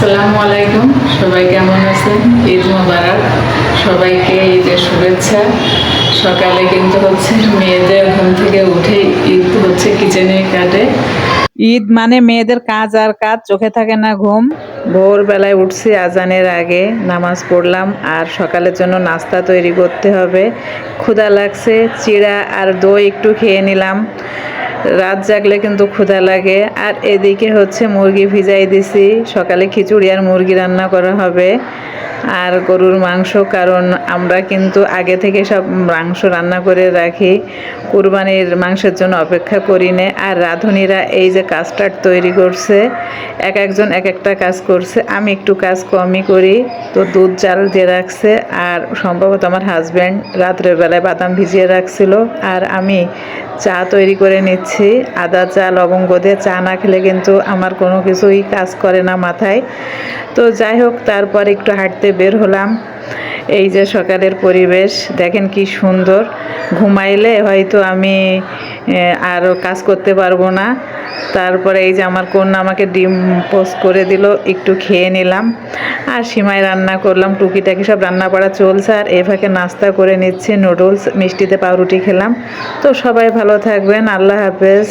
আসসালামু আলাইকুম। সবাই কেমন আছেন? ঈদ মোবারক। সবাইকে ঈদের শুভেচ্ছা। সকালে কিন্তু হচ্ছে মেয়েদের ঘুম থেকে উঠে ঈদ হচ্ছে কিচেনে কাটে ঈদ মানে মেয়েদের কাজ আর কাজ, চোখে থাকে না ঘুম। ভোরবেলায় উঠছি আজানের আগে, নামাজ পড়লাম আর সকালের জন্য নাস্তা তৈরি করতে হবে। ক্ষুধা লাগছে, চিড়া আর দই একটু খেয়ে নিলাম। রাত জাগলে কিন্তু ক্ষুধা লাগে। আর এদিকে হচ্ছে মুরগি ভিজাই দিছি। সকালে খিচুড়ি আর মুরগি রান্না করা হবে। আর গরুর মাংস, কারণ আমরা কিন্তু আগে থেকে সব মাংস রান্না করে রাখি। কুরবানির মাংসের জন্য অপেক্ষা করি না। আর রাঁধুনিরা এই যে কাস্টার্ড তৈরি করছে, এক একজন এক একটা কাজ করছে। আমি একটু কাজ কমই করি। তো দুধ জাল দিয়ে রাখছে। আর সম্ভবত আমার হাজব্যান্ড রাত্রের বেলায় বাদাম ভিজিয়ে রাখছিল। আর আমি চা তৈরি করে নিচ্ছি। আদা চা লবঙ্গ দিয়ে চা না খেলে কিন্তু আমার কোনো কিছুই কাজ করে না মাথায়। তো যাই হোক, তারপর একটু হাঁটতে বের হলাম। এই যে সকালের পরিবেশ, দেখেন কি সুন্দর। ঘুমাইলে হয়তো আমি আর কাজ করতে পারব না। তারপরে এই যে আমার কন্যা আমাকে ডিম পোস্ট করে দিল, একটু খেয়ে নিলাম। আর সীমায় রান্না করলাম, টুকিটাকি সব রান্না করা চলছে। আর এ ফাঁকে নাস্তা করে নিচ্ছি, নুডলস, মিষ্টিতে পাউরুটি খেলাম। তো সবাই ভালো থাকবেন, আল্লাহ হাফেজ।